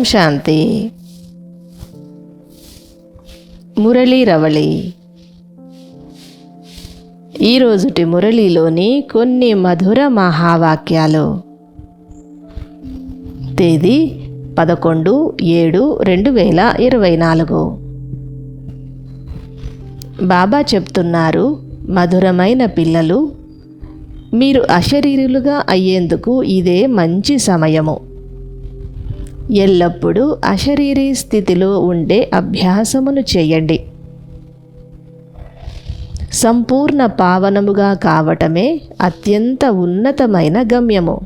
ఓం శాంతి. మురళీ రవళి. ఈరోజుటి మురళీలోని కొన్ని మధుర మహావాక్యాలు. తేదీ పదకొండు ఏడు రెండు వేల ఇరవై నాలుగు. బాబా చెప్తున్నారు మధురమైన పిల్లలు మీరు అశరీరులుగా అయ్యేందుకు ఇదే మంచి సమయము. ఎల్లప్పుడూ అశరీరీ స్థితిలో ఉండే అభ్యాసమును చేయండి. సంపూర్ణ పావనముగా కావటమే అత్యంత ఉన్నతమైన గమ్యము.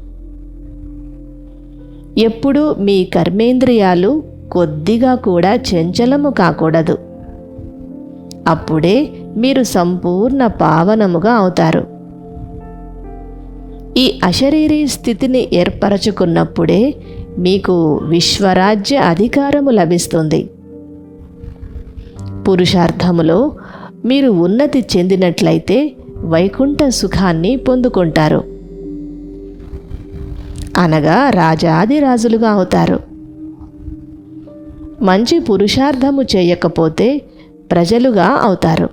ఎప్పుడూ మీ కర్మేంద్రియాలు కొద్దిగా కూడా చంచలము కాకూడదు. అప్పుడే మీరు సంపూర్ణ పావనముగా అవుతారు. ఈ అశరీరీ స్థితిని ఏర్పరచుకున్నప్పుడే మీకు విశ్వరాజ్య అధికారము లభిస్తుంది. పురుషార్థములో మీరు ఉన్నతి చెందినట్లయితే వైకుంఠ సుఖాన్ని పొందుకుంటారు. అనగా రాజాదిరాజులుగా అవుతారు. మంచి పురుషార్థము చేయకపోతే ప్రజలుగా అవుతారు.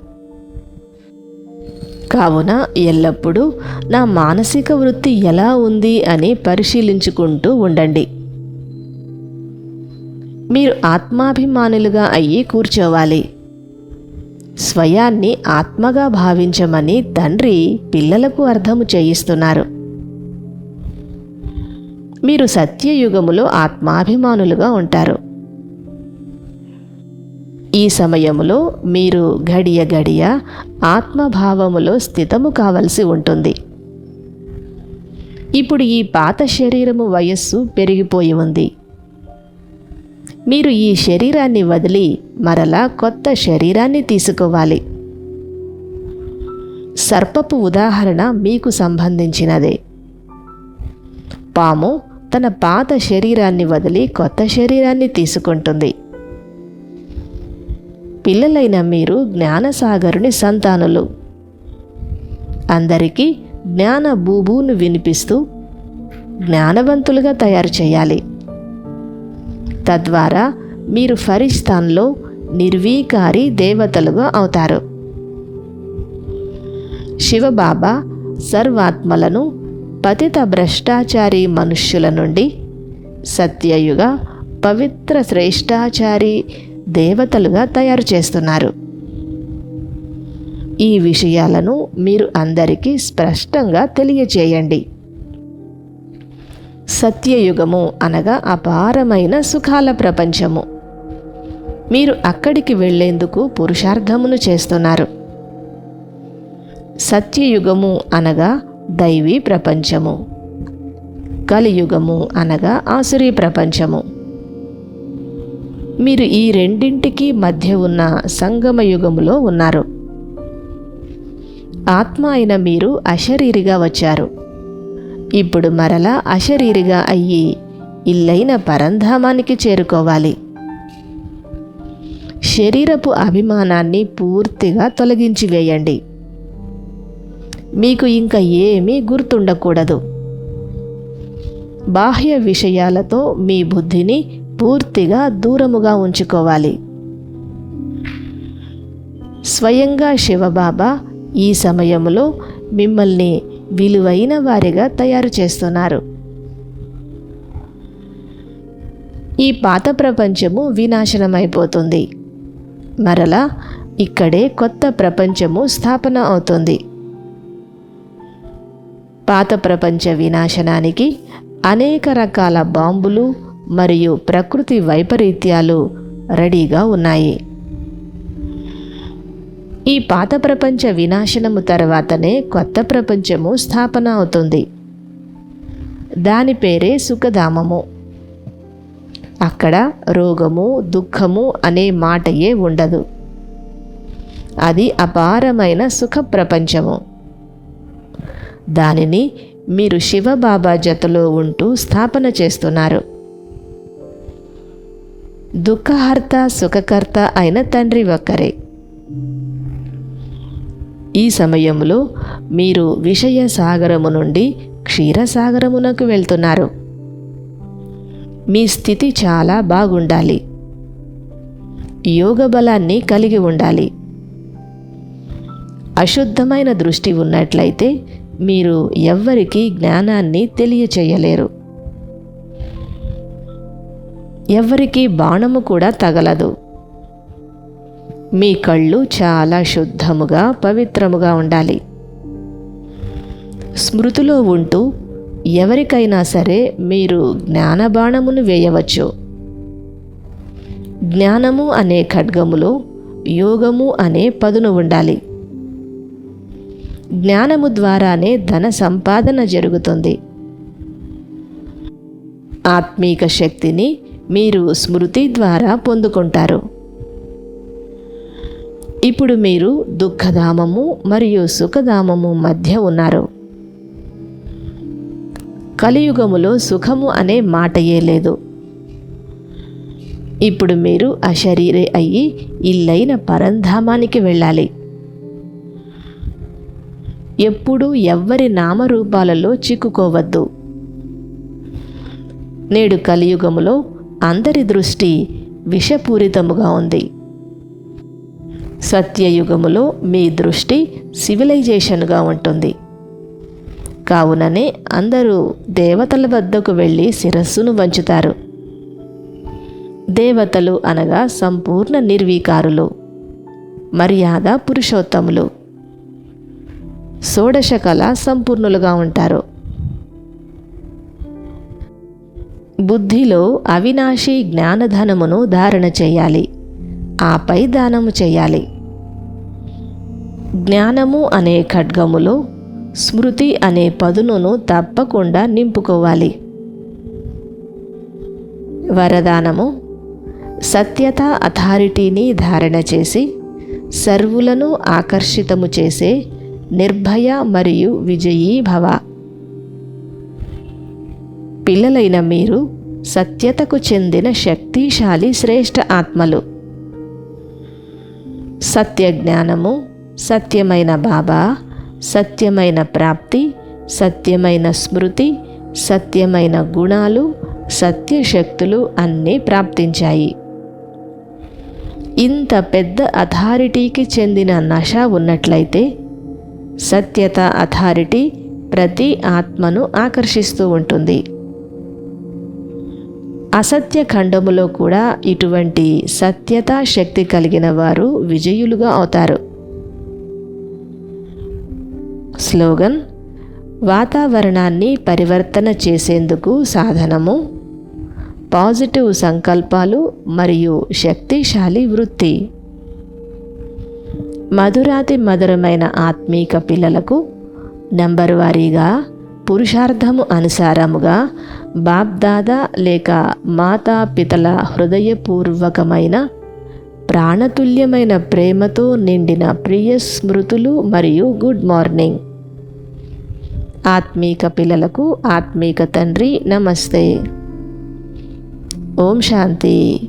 కావున ఎల్లప్పుడూ నా మానసిక వృత్తి ఎలా ఉంది అని పరిశీలించుకుంటూ ఉండండి. మీరు ఆత్మాభిమానులుగా అయ్యి కూర్చోవాలి. స్వయాన్ని ఆత్మగా భావించమని తండ్రి పిల్లలకు అర్థము చేయిస్తున్నారు. మీరు సత్యయుగములో ఆత్మాభిమానులుగా ఉంటారు. ఈ సమయములో మీరు గడియ గడియ ఆత్మభావములో స్థితము కావలసి ఉంటుంది. ఇప్పుడు ఈ పాత శరీరము వయస్సు పెరిగిపోయి ఉంది. మీరు ఈ శరీరాన్ని వదిలి మరలా కొత్త శరీరాన్ని తీసుకోవాలి. సర్పపు ఉదాహరణ మీకు సంబంధించినదే. పాము తన పాత శరీరాన్ని వదిలి కొత్త శరీరాన్ని తీసుకుంటుంది. పిల్లలైన మీరు జ్ఞానసాగరుని సంతానులు. అందరికీ జ్ఞాన బూబూను వినిపిస్తూ జ్ఞానవంతులుగా తయారు చేయాలి. తద్వారా మీరు ఫరిస్తాన్లో నిర్వీకారి దేవతలుగా అవుతారు. శివబాబా సర్వాత్మలను పతిత భ్రష్టాచారి మనుష్యుల నుండి సత్యయుగ పవిత్ర శ్రేష్టాచారి దేవతలుగా తయారు చేస్తున్నారు. ఈ విషయాలను మీరు అందరికీ స్పష్టంగా తెలియచేయండి సత్యయుగము అనగా అపారమైన సుఖాల ప్రపంచము. మీరు అక్కడికి వెళ్ళేందుకు పురుషార్థమును చేస్తున్నారు. సత్యయుగము అనగా దైవీ ప్రపంచము. కలియుగము అనగా ఆసురీ ప్రపంచము. మీరు ఈ రెండింటికి మధ్య ఉన్న సంగమ యుగములో ఉన్నారు. ఆత్మ అయిన మీరు అశరీరిగా వచ్చారు. ఇప్పుడు మరలా అశరీరిగా అయ్యి ఇల్లైన పరంధామానికి చేరుకోవాలి. శరీరపు అభిమానాన్ని పూర్తిగా తొలగించి వేయండి. మీకు ఇంకా ఏమీ గుర్తుండకూడదు. బాహ్య విషయాలతో మీ బుద్ధిని పూర్తిగా దూరముగా ఉంచుకోవాలి. స్వయంగా శివబాబా ఈ సమయంలో మిమ్మల్ని విలువైన వారిగా తయారు చేస్తున్నారు. ఈ పాత ప్రపంచము వినాశనమైపోతుంది. మరలా ఇక్కడే కొత్త ప్రపంచము స్థాపన అవుతుంది. పాత ప్రపంచ వినాశనానికి అనేక రకాల బాంబులు మరియు ప్రకృతి వైపరీత్యాలు రెడీగా ఉన్నాయి. ఈ పాత ప్రపంచ వినాశనము తర్వాతనే కొత్త ప్రపంచము స్థాపన అవుతుంది. దాని పేరే సుఖధామము. అక్కడ రోగము దుఃఖము అనే మాటయే ఉండదు. అది అపారమైన సుఖ ప్రపంచము. దానిని మీరు శివబాబా జతలో ఉంటూ స్థాపన చేస్తున్నారు. దుఃఖహర్త సుఖకర్త అయిన తండ్రి ఒక్కరే. ఈ సమయంలో మీరు విషయ సాగరము నుండి క్షీరసాగరమునకు వెళ్తున్నారు. మీ స్థితి చాలా బాగుండాలి. యోగ బలాన్ని కలిగి ఉండాలి. అశుద్ధమైన దృష్టి ఉన్నట్లయితే మీరు ఎవ్వరికీ జ్ఞానాన్ని తెలియచేయలేరు. ఎవ్వరికీ బాణము కూడా తగలదు. మీ కళ్ళు చాలా శుద్ధముగా పవిత్రముగా ఉండాలి. స్మృతిలో ఉంటూ ఎవరికైనా సరే మీరు జ్ఞానబాణమును వేయవచ్చు. జ్ఞానము అనే ఖడ్గములో యోగము అనే పదును ఉండాలి. జ్ఞానము ద్వారానే ధన సంపాదన జరుగుతుంది. ఆత్మీక శక్తిని మీరు స్మృతి ద్వారా పొందుకుంటారు. ఇప్పుడు మీరు దుఃఖధామము మరియు సుఖధామము మధ్య ఉన్నారు. కలియుగములో సుఖము అనే మాటయే లేదు. ఇప్పుడు మీరు అశరీరే అయ్యి ఇల్లైన పరంధామానికి వెళ్ళాలి. ఎప్పుడూ ఎవ్వరి నామరూపాలలో చిక్కుకోవద్దు. నేడు కలియుగములో అందరి దృష్టి విషపూరితముగా ఉంది. సత్యయుగములో మీ దృష్టి సివిలైజేషన్గా ఉంటుంది. కావుననే అందరూ దేవతల వద్దకు వెళ్ళి శిరస్సును వంచుతారు. దేవతలు అనగా సంపూర్ణ నిర్వీకారులు మర్యాద పురుషోత్తములు. షోడశ కళ సంపూర్ణులుగా ఉంటారు. బుద్ధిలో అవినాశి జ్ఞానధనమును ధారణ చేయాలి. ఆపై దానము చేయాలి. జ్ఞానము అనే ఖడ్గములో స్మృతి అనే పదునును తప్పకుండా నింపుకోవాలి. వరదానము సత్యత అథారిటీని ధారణ చేసి సర్వులను ఆకర్షితము చేసే నిర్భయ మరియు విజయీ భవ. పిల్లలైన మీరు సత్యతకు చెందిన శక్తిశాలి శ్రేష్ఠ ఆత్మలు. సత్య జ్ఞానము సత్యమైన బాబా సత్యమైన ప్రాప్తి సత్యమైన స్మృతి సత్యమైన గుణాలు సత్యశక్తులు అన్నీ ప్రాప్తించాయి. ఇంత పెద్ద అథారిటీకి చెందిన నష ఉన్నట్లయితే సత్యత అథారిటీ ప్రతి ఆత్మను ఆకర్షిస్తూ ఉంటుంది. అసత్య ఖండములో కూడా ఇటువంటి సత్యత శక్తి కలిగిన వారు విజయులుగా అవుతారు. స్లోగన్ వాతావరణాన్ని పరివర్తన చేసేందుకు సాధనము పాజిటివ్ సంకల్పాలు మరియు శక్తిశాలి వృత్తి. మధురాతి మధురమైన ఆత్మీక పిల్లలకు నెంబరు వారీగా పురుషార్థము అనుసారముగా బాబ్దాదా లేక మాతాపితల హృదయపూర్వకమైన ప్రాణతుల్యమైన ప్రేమతో నిండిన ప్రియ స్మృతులు మరియు గుడ్ మార్నింగ్ ఆత్మీక పిల్లలకు ఆత్మీక తండ్రి నమస్తే. ఓం శాంతి.